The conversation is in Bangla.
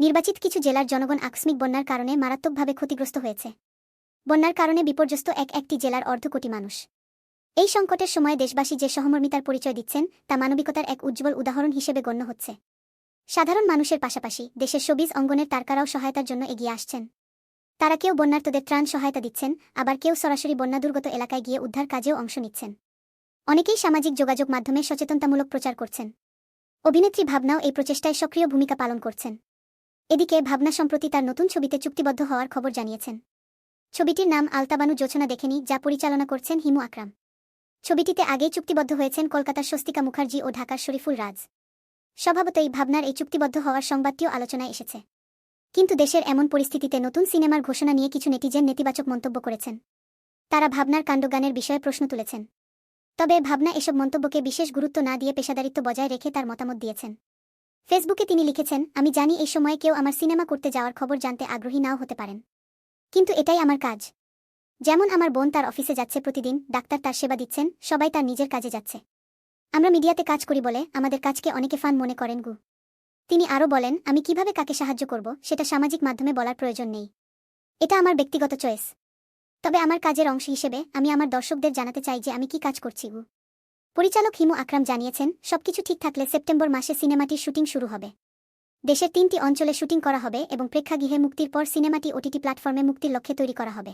নির্বাচিত কিছু জেলার জনগণ আকস্মিক বন্যার কারণে মারাত্মকভাবে ক্ষতিগ্রস্ত হয়েছে। বন্যার কারণে বিপর্যস্ত এক একটি জেলার অর্ধকোটি মানুষ। এই সংকটের সময়ে দেশবাসী যে সহমর্মিতার পরিচয় দিচ্ছেন, তা মানবিকতার এক উজ্জ্বল উদাহরণ হিসেবে গণ্য হচ্ছে। সাধারণ মানুষের পাশাপাশি দেশের সবিজ অঙ্গনের তারকারাও সহায়তার জন্য এগিয়ে আসছেন। তারা কেউ বন্যার্তদের ত্রাণ সহায়তা দিচ্ছেন, আবার কেউ সরাসরি বন্যাদুর্গত এলাকায় গিয়ে উদ্ধার কাজেও অংশ নিচ্ছেন। অনেকেই সামাজিক যোগাযোগ মাধ্যমে সচেতনতামূলক প্রচার করছেন। অভিনেত্রী ভাবনাও এই প্রচেষ্টায় সক্রিয় ভূমিকা পালন করছেন। এদিকে ভাবনা সম্প্রতি তার নতুন ছবিতে চুক্তিবদ্ধ হওয়ার খবর জানিয়েছেন। ছবিটির নাম আলতাবানু যোচনা দেখেনি, যা পরিচালনা করছেন হিমু আকরাম। ছবিটিতে আগেই চুক্তিবদ্ধ হয়েছেন কলকাতার স্বস্তিকা মুখার্জি ও ঢাকার শরীফুল রাজ। স্বভাবতই ভাবনার এই চুক্তিবদ্ধ হওয়ার সংবাদটিও আলোচনায় এসেছে। কিন্তু দেশের এমন পরিস্থিতিতে নতুন সিনেমার ঘোষণা নিয়ে কিছু নেটিজেন নেতিবাচক মন্তব্য করেছেন। তারা ভাবনার কাণ্ডগানের বিষয়ে প্রশ্ন তুলেছেন। তবে ভাবনা এসব মন্তব্যকে বিশেষ গুরুত্ব না দিয়ে পেশাদারিত্ব বজায় রেখে তার মতামত দিয়েছেন। ফেসবুকে তিনি লিখেছেন, আমি জানি এই সময়ে কেউ আমার সিনেমা করতে যাওয়ার খবর জানতে আগ্রহী নাও হতে পারেন। কিন্তু এটাই আমার কাজ। যেমন আমার বোন তার অফিসে যাচ্ছে প্রতিদিন, ডাক্তার তার সেবা দিচ্ছেন, সবাই তার নিজের কাজে যাচ্ছে। আমরা মিডিয়াতে কাজ করি বলে আমাদের কাজকে অনেকে ফান মনে করেন গু। তিনি আরও বলেন, আমি কীভাবে কাকে সাহায্য করব, সেটা সামাজিক মাধ্যমে বলার প্রয়োজন নেই। এটা আমার ব্যক্তিগত চয়েস। তবে আমার কাজের অংশ হিসেবে আমি আমার দর্শকদের জানাতে চাই যে আমি কি কাজ করছি গু। পরিচালক হিমু আকরাম জানিয়েছেন, সবকিছু ঠিক থাকলে সেপ্টেম্বর মাসে সিনেমাটির শুটিং শুরু হবে। দেশের তিনটি অঞ্চলে শুটিং করা হবে এবং প্রেক্ষাগৃহে মুক্তির পর সিনেমাটি ওটিটি প্ল্যাটফর্মে মুক্তির লক্ষ্যে তৈরি করা হবে।